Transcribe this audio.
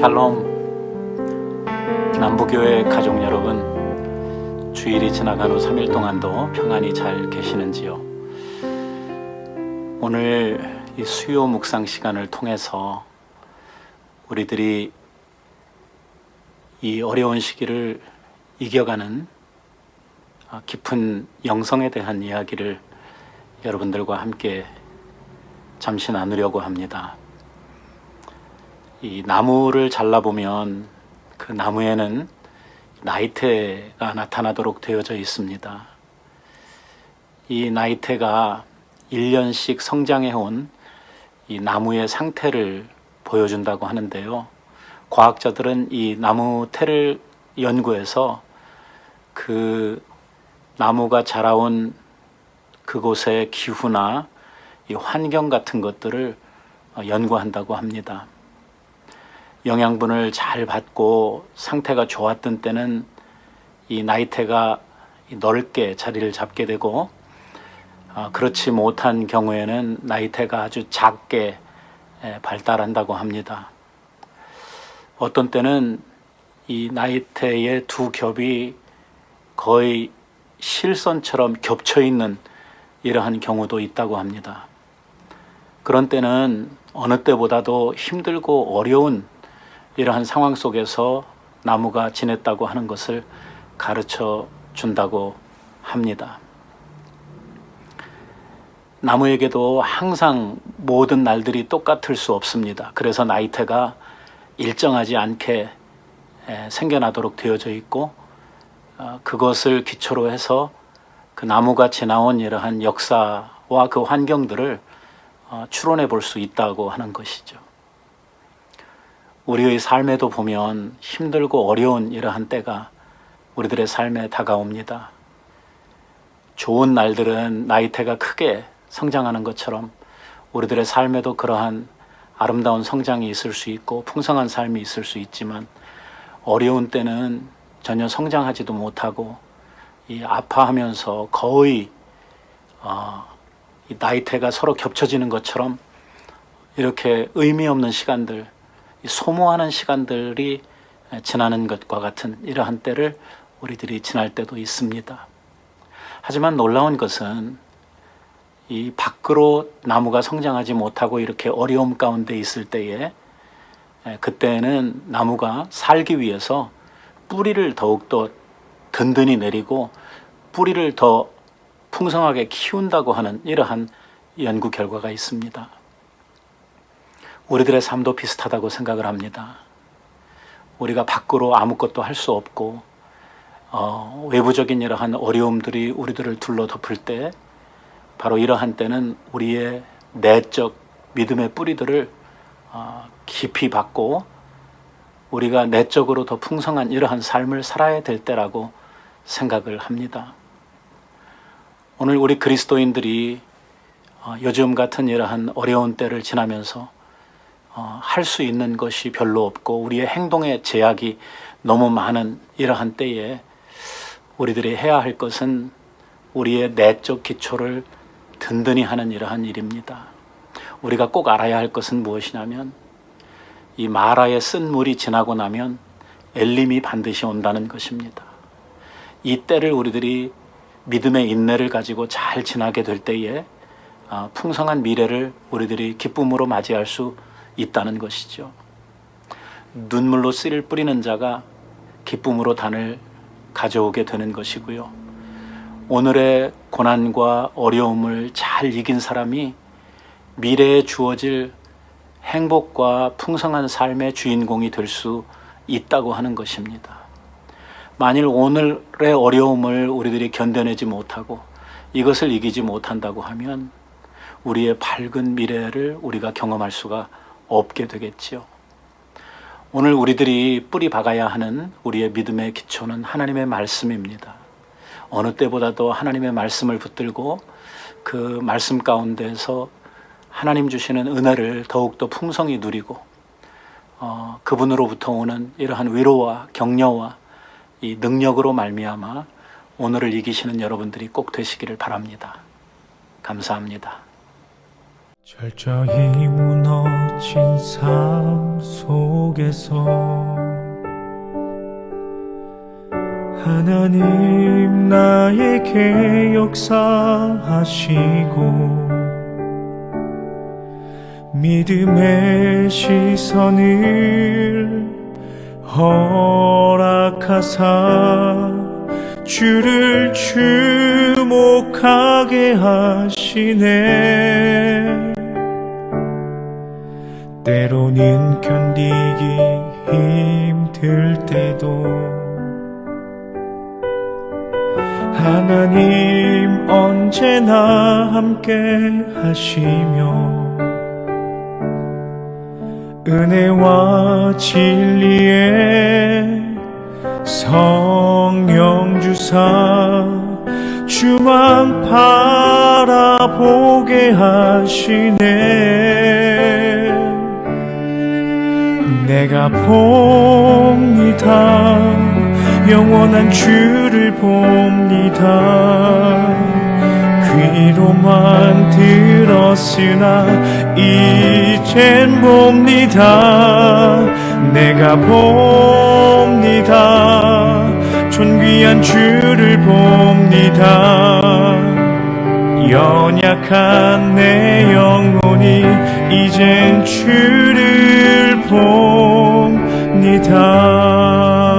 샬롬 남부교회 가족 여러분 주일이 지나간 후 3일 동안도 평안히 잘 계시는지요 오늘 이 수요 묵상 시간을 통해서 우리들이 이 어려운 시기를 이겨가는 아, 깊은 영성에 대한 이야기를 여러분들과 함께 잠시 나누려고 합니다. 이 나무를 잘라보면 그 나무에는 나이테가 나타나도록 되어져 있습니다. 이 나이테가 1년씩 성장해 온 이 나무의 상태를 보여준다고 하는데요. 과학자들은 이 나무 태를 연구해서 그 나무가 자라온 그곳의 기후나 이 환경 같은 것들을 어, 연구한다고 합니다. 영양분을 잘 받고 상태가 좋았던 때는 이 나이테가 넓게 자리를 잡게 되고 아, 그렇지 못한 경우에는 나이테가 아주 작게 에, 발달한다고 합니다. 어떤 때는 이 나이테의 두 겹이 거의 실선처럼 겹쳐 있는 이러한 경우도 있다고 합니다. 그런 때는 어느 때보다도 힘들고 어려운 이러한 상황 속에서 나무가 지냈다고 하는 것을 가르쳐 준다고 합니다. 나무에게도 항상 모든 날들이 똑같을 수 없습니다. 그래서 나이테가 일정하지 않게 에, 생겨나도록 되어져 있고 어, 그것을 기초로 해서 그 나무가 지나온 이러한 역사와 그 환경들을 어, 추론해 볼 수 있다고 하는 것이죠. 우리의 삶에도 보면 힘들고 어려운 이러한 때가 우리들의 삶에 다가옵니다. 좋은 날들은 나이테가 크게 성장하는 것처럼 우리들의 삶에도 그러한 아름다운 성장이 있을 수 있고 풍성한 삶이 있을 수 있지만 어려운 때는 전혀 성장하지도 못하고 이 아파하면서 거의 어, 이 나이테가 서로 겹쳐지는 것처럼 이렇게 의미 없는 시간들, 이 소모하는 시간들이 지나는 것과 같은 이러한 때를 우리들이 지날 때도 있습니다. 하지만 놀라운 것은 이 밖으로 나무가 성장하지 못하고 이렇게 어려움 가운데 있을 때에 에, 그때는 나무가 살기 위해서 뿌리를 더욱더 든든히 내리고 뿌리를 더 풍성하게 키운다고 하는 이러한 연구 결과가 있습니다. 우리들의 삶도 비슷하다고 생각을 합니다. 우리가 밖으로 아무것도 할 수 없고 어, 외부적인 이러한 어려움들이 우리들을 둘러 덮을 때 바로 이러한 때는 우리의 내적 믿음의 뿌리들을 어, 깊이 받고 우리가 내적으로 더 풍성한 이러한 삶을 살아야 될 때라고 생각을 합니다. 오늘 우리 그리스도인들이 어, 요즘 같은 이러한 어려운 때를 지나면서 어, 할 수 있는 것이 별로 없고 우리의 행동에 제약이 너무 많은 이러한 때에 우리들이 해야 할 것은 우리의 내적 기초를 든든히 하는 이러한 일입니다. 우리가 꼭 알아야 할 것은 무엇이냐면 이 마라의 쓴 물이 지나고 나면 엘림이 반드시 온다는 것입니다. 이 때를 우리들이 믿음의 인내를 가지고 잘 지나게 될 때에 아, 풍성한 미래를 우리들이 기쁨으로 맞이할 수 있다는 것이죠. 눈물로 씨를 뿌리는 자가 기쁨으로 단을 가져오게 되는 것이고요. 오늘의 고난과 어려움을 잘 이긴 사람이 미래에 주어질 행복과 풍성한 삶의 주인공이 될 수 있다고 하는 것입니다. 만일 오늘의 어려움을 우리들이 견뎌내지 못하고 이것을 이기지 못한다고 하면 우리의 밝은 미래를 우리가 경험할 수가 없게 되겠지요. 오늘 우리들이 뿌리 박아야 하는 우리의 믿음의 기초는 하나님의 말씀입니다. 어느 때보다도 하나님의 말씀을 붙들고 그 말씀 가운데서 하나님 주시는 은혜를 더욱더 풍성히 누리고 어, 그분으로부터 오는 이러한 위로와 격려와 이 능력으로 말미암아 오늘을 이기시는 여러분들이 꼭 되시기를 바랍니다. 감사합니다. 철저히 무너진 삶 속에서 하나님 나에게 역사하시고 믿음의 시선을 허락하사 주를 주목하게 하시네 때로는 견디기 힘들 때도 하나님 언제나 함께 하시며 은혜와 진리의 성령 주사 주만 바라보게 하시네 내가 봅니다. 영원한 주를 봅니다. 귀로만 들었으나 이젠 봅니다. 내가 봅니다. 존귀한 주를 봅니다. 연약한 내 영혼이 이젠 주를 봅니다 ทาง